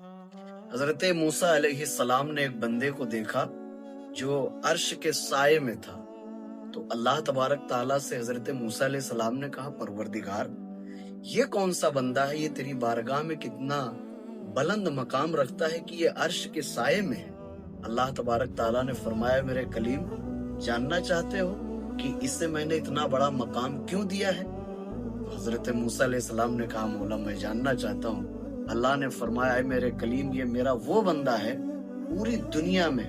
हज़रत मूसा सलाम ने एक बंदे को देखा जो अर्श के साय में था। तो अल्लाह तबारक ताला से हज़रत मूसा सलाम ने कहा, परवरदिगार, ये कौन सा बंदा है? ये तेरी बारगाह में कितना बुलंद मकाम रखता है कि ये अर्श के साय में है? अल्लाह तबारक ताला ने फरमाया, मेरे कलीम, जानना चाहते हो कि इससे मैंने इतना बड़ा मकाम क्यों दिया है? हज़रत मूसा सलाम ने कहा, मौला, मैं जानना चाहता हूँ अल्लाह ने फरमाया है मेरे कलीम, ये मेरा वो बंदा है पूरी दुनिया में,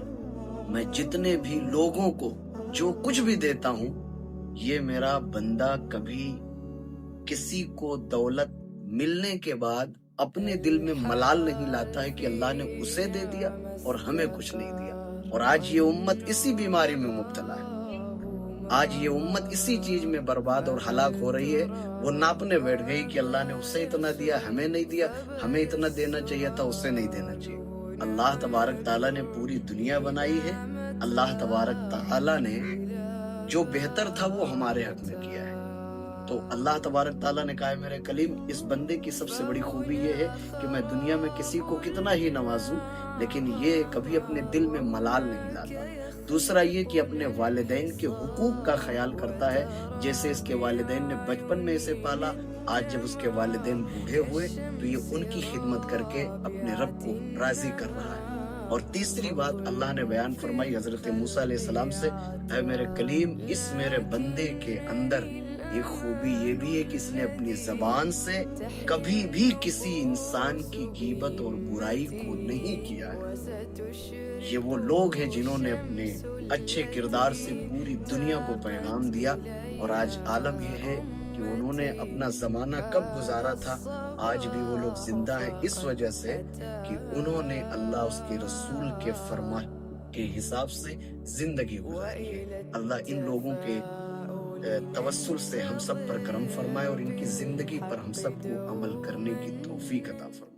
मैं जितने भी लोगों को जो कुछ भी देता हूँ, ये मेरा बंदा कभी किसी को दौलत मिलने के बाद अपने दिल में मलाल नहीं लाता है कि अल्लाह ने उसे दे दिया और हमें कुछ नहीं दिया। और आज ये उम्मत इसी बीमारी में मुबतला है। आज ये उम्मत इसी चीज़ में बर्बाद और हलाक हो रही है। वो नापने बैठ गई कि अल्लाह ने उसे इतना दिया, हमें नहीं दिया, हमें इतना देना चाहिए था, उसे नहीं देना चाहिए। अल्लाह तबारक ताला ने पूरी दुनिया बनाई है। अल्लाह तबारक ताला ने जो बेहतर था वो हमारे हक में किया है। तो अल्लाह तबारक ताला ने कहा मेरे कलीम, इस बंदे की सबसे बड़ी खूबी ये है कि मैं दुनिया में किसी को कितना ही नवाजूं, लेकिन ये कभी अपने दिल में मलाल नहीं लाता। दूसरा ये कि अपने वालदेन के हुकूक का ख्याल करता है, जैसे इसके वालदेन ने बचपन में इसे पाला, आज जब उसके वालदेन बूढ़े हुए तो ये उनकी खिदमत करके अपने रब को राज़ी कर रहा है। और तीसरी बात अल्लाह ने बयान फरमाई हज़रत मूसा सलाम से है मेरे कलीम, इस मेरे बंदे के अंदर एक खूबी ये भी है कि इसने अपनी जबान से कभी भी किसी इंसान की कीमत और बुराई को नहीं किया है। ये वो लोग हैं जिन्होंने अपने अच्छे किरदार से पूरी दुनिया को पैगाम दिया और आज आलम यह है कि उन्होंने अपना जमाना कब गुजारा था, आज भी वो लोग ज़िंदा हैं इस वजह से कि उन्होंने अल्लाह उसके रसूल के फरमा, के हिसाब से ज़िंदगी गुजारी है। अल्लाह इन लोगों के तवस्सुल से हम सब पर करम फरमाए और इनकी ज़िंदगी पर हम सबको अमल करने की तोफीक अता फरमाए।